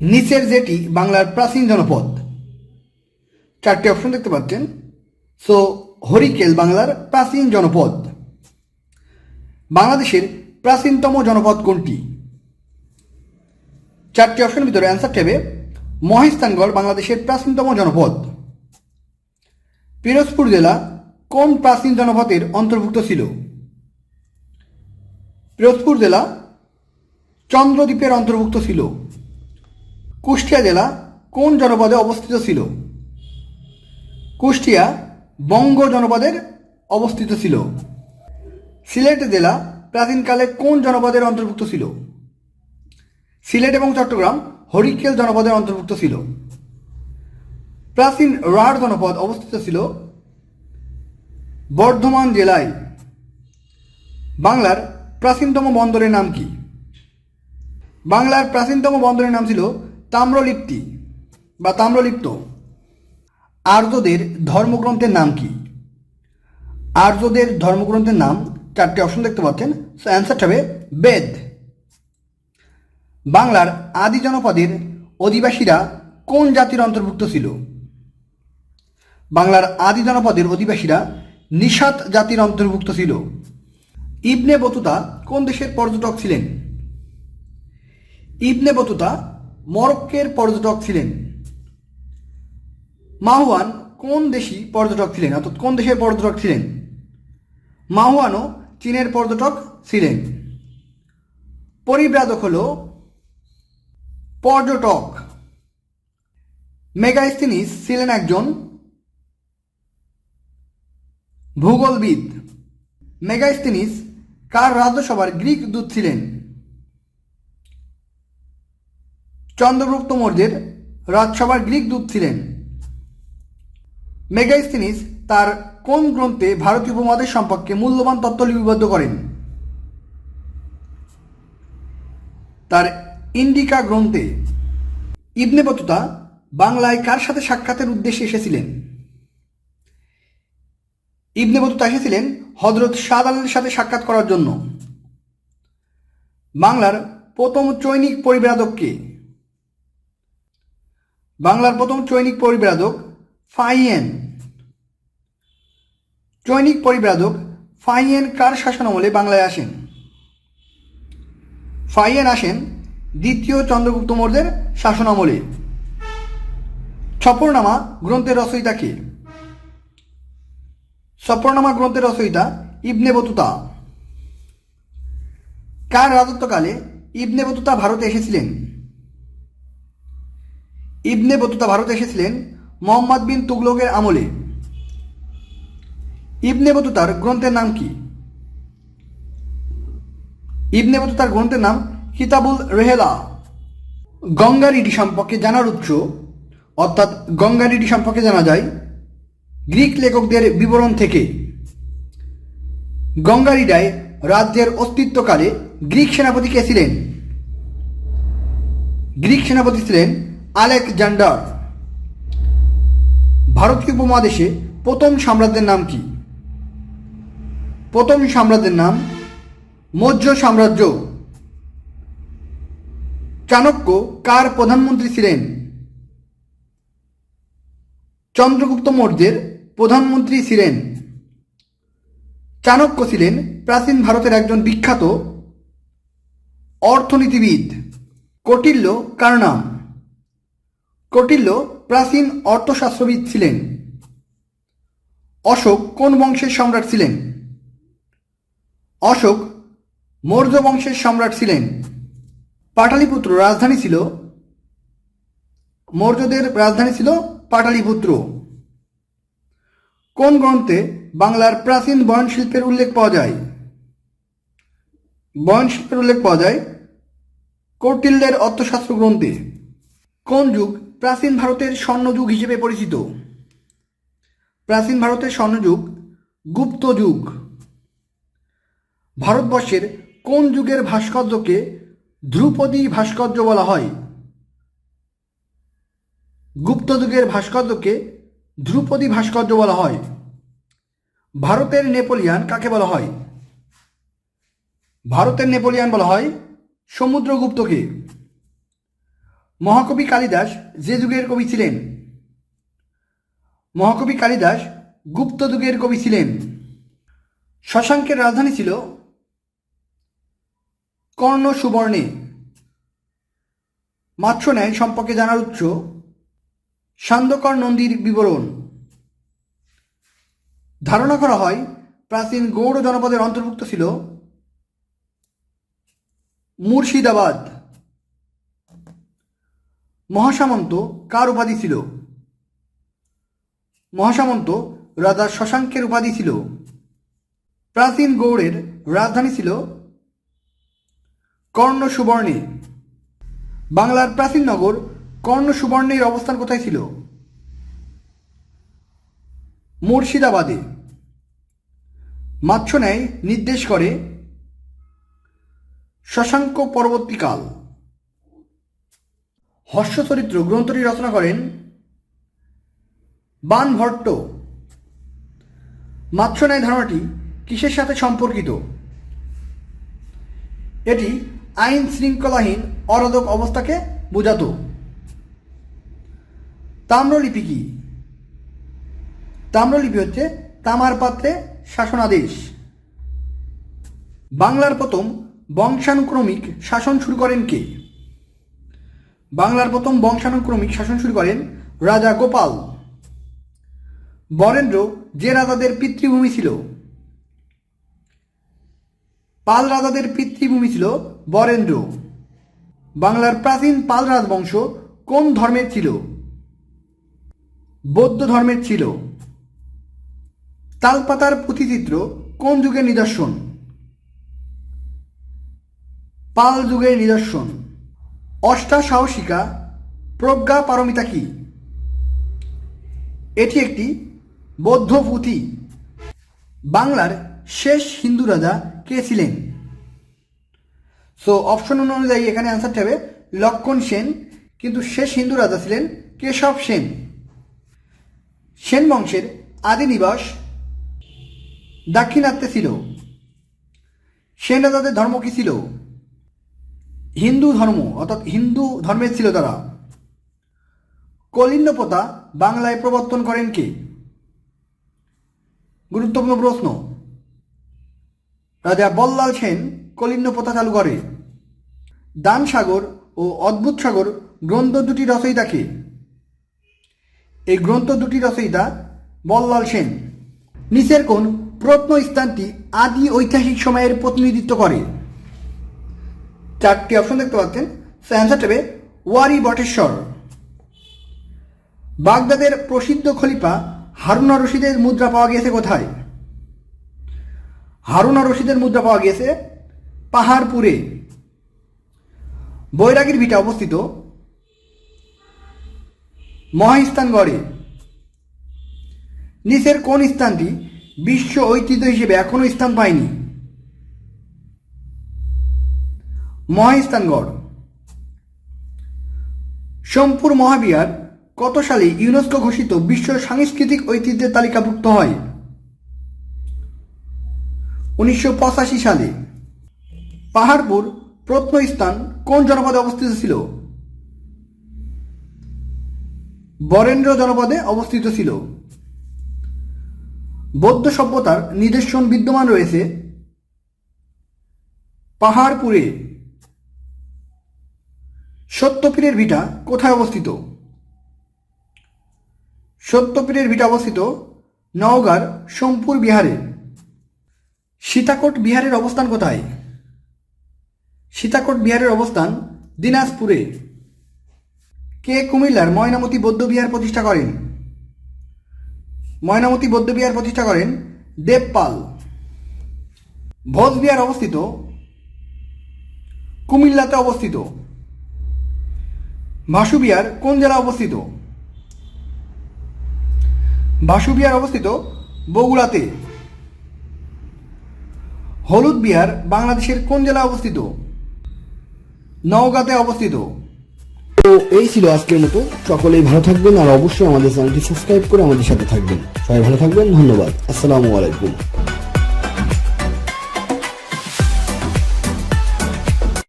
নিচের যেটি বাংলার প্রাচীন জনপদ। চারটি অপশন দেখতে পাচ্ছেন। সো হরিকেল বাংলার প্রাচীন জনপদ। বাংলাদেশের প্রাচীনতম জনপদ কোনটি? চারটি অপশনের ভিতরে অ্যান্সার টেবে মহেস্তানগড় বাংলাদেশের প্রাচীনতম জনপদ। পিরোজপুর জেলা কোন প্রাচীন জনপদের অন্তর্ভুক্ত ছিল? পিরোজপুর জেলা চন্দ্রদ্বীপের অন্তর্ভুক্ত ছিল। কুষ্টিয়া জেলা কোন জনপদে অবস্থিত ছিল? কুষ্টিয়া বঙ্গ জনপদের অবস্থিত ছিল। সিলেট জেলা প্রাচীনকালে কোন জনপদের অন্তর্ভুক্ত ছিল? সিলেট এবং চট্টগ্রাম হরিকেল জনপদের অন্তর্ভুক্ত ছিল। প্রাচীন রাঢ় জনপদ অবস্থিত ছিল বর্ধমান জেলায়। বাংলার প্রাচীনতম বন্দরের নাম কি? বাংলার প্রাচীনতম বন্দরের নাম ছিল তাম্রলিপ্তি বা তাম্রলিপ্ত। আর্যদের ধর্মগ্রন্থের নাম কি? আর্যদের ধর্মগ্রন্থের নাম চারটি অপশন দেখতে পাচ্ছেন। সো অ্যান্সারটা হবে বেদ। বাংলার আদি জনপদের অধিবাসীরা কোন জাতির অন্তর্ভুক্ত ছিল? বাংলার আদি জনপদের অধিবাসীরা নিষাদ জাতির অন্তর্ভুক্ত ছিল। ইবনে বতুতা কোন দেশের পর্যটক ছিলেন? ইবনে বতুতা মরক্কের পর্যটক ছিলেন। মাহওয়ান কোন দেশি পর্যটক ছিলেন? অর্থাৎ কোন দেশের পর্যটক ছিলেন? মাহওয়ানও চীনের পর্যটক ছিলেন। পরিব্রাজক হল পর্যটক। মেগাস্তিনিস ছিলেন একজন ভূগোলবিদ। মেগাস্তিনিস কার রাজ্যসভার গ্রিক দূত ছিলেন? চন্দ্রগুপ্ত মৌর্যের রাজসভার গ্রিক দূত ছিলেন। মেগাস্তিনিস তার কোন গ্রন্থে ভারতীয় উপমহাদেশ সম্পর্কে মূল্যবান তত্ত্ব লিপিবদ্ধ করেন? তার ইন্ডিকা গ্রন্থে ইবনে বতুতা বাংলায় কার সাথে সাক্ষাতের উদ্দেশ্যে এসেছিলেন? ইবনে বতুতা এসেছিলেন হজরত শাহ আলীর সাথে সাক্ষাৎ করার জন্য। বাংলার প্রথম চৈনিক পরিব্রাজককে বাংলার প্রথম চৈনিক পরিব্রাজক ফাইয়েন। চৈনিক পরিব্রাজক ফাইয়েন কার শাসনামলে বাংলায় আসেন? ফাইয়েন আসেন দ্বিতীয় চন্দ্রগুপ্ত মৌর্যের শাসনামলে ছপরনামা গ্রন্থের রচয়িতা কে? সফরনামা গ্রন্থের রচয়িতা ইবনে বতুতা। কার রাজত্বকালে ইবনে বতুতা ভারতে এসেছিলেন? ইবনে বতুতা ভারতে এসেছিলেন মোহাম্মদ বিন তুগলকের আমলে। ইবনে বতুতার গ্রন্থের নাম কি? ইবনে বতুতার গ্রন্থের নাম কিতাবুল রেহেলা। গঙ্গারিডি সম্পর্কে জানার উৎস, অর্থাৎ গঙ্গারিডি সম্পর্কে জানা যায়, গ্রিক লেখকদের বিবরণ থেকে। গঙ্গারিডায় রাজ্যের অস্তিত্বকালে গ্রিক সেনাপতি কে ছিলেন। গ্রিক সেনাপতি ছিলেন আলেকজান্ডার। ভারতীয় উপমহাদেশে প্রথম সাম্রাজ্যের নাম কি? প্রথম সাম্রাজ্যের নাম মৌর্য সাম্রাজ্য। চাণক্য কার প্রধানমন্ত্রী ছিলেন? চন্দ্রগুপ্ত মৌর্যের প্রধানমন্ত্রী ছিলেন। চাণক্য ছিলেন প্রাচীন ভারতের একজন বিখ্যাত অর্থনীতিবিদ। কটিল্য কার নাম কটিল্য প্রাচীন অর্থশাস্ত্রবিদ ছিলেন। অশোক কোন বংশের সম্রাট ছিলেন? অশোক মৌর্য বংশের সম্রাট ছিলেন। পাটালিপুত্র রাজধানী ছিল? মৌর্যদের রাজধানী ছিল পাটালিপুত্র। কোন গ্রন্থে বাংলার প্রাচীন বয়ন শিল্পের উল্লেখ পাওয়া যায়? বয়ন শিল্পের উল্লেখ পাওয়া যায় কৌটিল্যের অর্থশাস্ত্র গ্রন্থে। কোন যুগ প্রাচীন ভারতের স্বর্ণযুগ হিসেবে পরিচিত। প্রাচীন ভারতের স্বর্ণযুগ গুপ্ত যুগ। ভারতবর্ষের কোন যুগের ভাস্কর্যকে ধ্রুপদী ভাস্কর্য বলা হয়? গুপ্ত যুগের ভাস্কর্যকে ধ্রুপদী ভাস্কর্য বলা হয়। ভারতের নেপোলিয়ান কাকে বলা হয়? ভারতের নেপোলিয়ান বলা হয় সমুদ্রগুপ্তকে। মহাকবি কালিদাস যে যুগের কবি ছিলেন। মহাকবি কালিদাস গুপ্ত যুগের কবি ছিলেন। শশাঙ্কের রাজধানী ছিল কর্ণ সুবর্ণে মাত্র ন্যায় সম্পর্কে জানার উৎস সান্দকর নন্দীর বিবরণ। ধারণা করা হয় প্রাচীন গৌড় জনপদের অন্তর্ভুক্ত ছিল মুর্শিদাবাদ। মহাসামন্ত কার উপাধি ছিল? মহাসামন্ত রাজা শশাঙ্কের উপাধি ছিল। প্রাচীন গৌড়ের রাজধানী ছিল কর্ণ সুবর্ণে বাংলার প্রাচীন নগর কর্ণ সুবর্ণের অবস্থান কোথায় ছিল? মুর্শিদাবাদে। মাচ্ছন্যায় নির্দেশ করে শশাঙ্ক পরবর্তীকাল। হর্ষচরিত্র গ্রন্থটি রচনা করেন বান ভট্ট মাচ্ছন্যায় ধারণাটি কিসের সাথে সম্পর্কিত? এটি আইন শৃঙ্খলাহীন অরাধক অবস্থাকে বোঝাতো। তাম্রলিপি কি? তাম্রলিপি হচ্ছে তামার পাত্রে শাসনাদেশ। বাংলার প্রথম বংশানুক্রমিক শাসন শুরু করেন কে? বাংলার প্রথম বংশানুক্রমিক শাসন শুরু করেন রাজা গোপাল। বরেন্দ্র যে রাজাদের পিতৃভূমি ছিল, পাল রাজাদের পিতৃভূমি ছিল বরেন্দ্র। বাংলার প্রাচীন পাল রাজবংশ কোন ধর্মের ছিল? বৌদ্ধ ধর্মের ছিল। তালপাতার পুঁথিচিত্র কোন যুগের নিদর্শন? পাল যুগের নিদর্শন। অষ্টাসাহসিকা প্রজ্ঞা পারমিতা কি? এটি একটি বৌদ্ধ পুঁথি। বাংলার শেষ হিন্দু রাজা কে ছিলেন? সো অপশন অনুযায়ী এখানে অ্যান্সারটি হবে লক্ষণ সেন, কিন্তু শেষ হিন্দু রাজা ছিলেন কেশব সেন। সেন বংশের আদি নিবাস দাক্ষিণাত্যে ছিল। সেন রাজাদের ধর্ম কি ছিল? হিন্দু ধর্ম, অর্থাৎ হিন্দু ধর্মের ছিল তারা। কলিন্নপতা বাংলায় প্রবর্তন করেন কে? গুরুত্বপূর্ণ প্রশ্ন। রাজা বল্লাল সেন কলিন্য চালু করে। দান সাগর ও অদ্ভুত সাগর গ্রন্থ দুটি রচয়িতাকে এই গ্রন্থ দুটি রচয়িতা বল্লাল সেন। নিচের কোন প্রত্ন স্থানটি আদি ঐতিহাসিক সময়ের প্রতিনিধিত্ব করে। চারটি অপশন দেখতে পাচ্ছেন। সে অ্যান্সার হবে ওয়ারি বটেশ্বর। বাগদাদের প্রসিদ্ধ খলিফা হারুনা রশিদের মুদ্রা পাওয়া গিয়েছে কোথায়? হারুনা রশিদের মুদ্রা পাওয়া গিয়েছে পাহাড়পুরে। বৈরাগীর ভিটা অবস্থিত মহাস্থানগড়ে। নিচের কোন স্থানটি বিশ্ব ঐতিহ্য হিসেবে এখনও স্থান পায়নি? মহাস্থানগড় সোমপুর মহাবিহার, কত সালে ইউনেস্কো ঘোষিত বিশ্ব সাংস্কৃতিক ঐতিহ্যের তালিকাভুক্ত হয়? উনিশশো পঁচাশি সালে পাহাড়পুর প্রত্নস্থান কোন জনপদে অবস্থিত ছিল? বরেন্দ্র জনপদে অবস্থিত ছিল। বৌদ্ধ সভ্যতার নিদর্শন বিদ্যমান রয়েছে পাহাড়পুরে। সত্যপীরের ভিটা কোথায় অবস্থিত? সত্যপীরের ভিটা অবস্থিত নওগাঁর সোমপুর বিহারে। সীতাকোট বিহারের অবস্থান কোথায়? সীতাকোট বিহারের অবস্থান দিনাজপুরে। কে কুমিল্লার ময়নামতি বৌদ্ধবিহার প্রতিষ্ঠা করেন? ময়নামতি বৌদ্ধবিহার প্রতিষ্ঠা করেন দেবপাল ভোজবিহার অবস্থিত কুমিল্লাতে অবস্থিত। ভাসুবিহার কোন জেলা অবস্থিত? ভাসুবিহার অবস্থিত বগুড়াতে। হলুদ বিহার বাংলাদেশের কোন জেলা অবস্থিত? নওগাঁতে অবস্থিত। তো এই ছিল আজকের মতো। সকলেই ভালো থাকবেন আর অবশ্যই আমাদের চ্যানেলটি সাবস্ক্রাইব করে আমাদের সাথে থাকবেন। সবাই ভালো থাকবেন। ধন্যবাদ। আসসালামু আলাইকুম।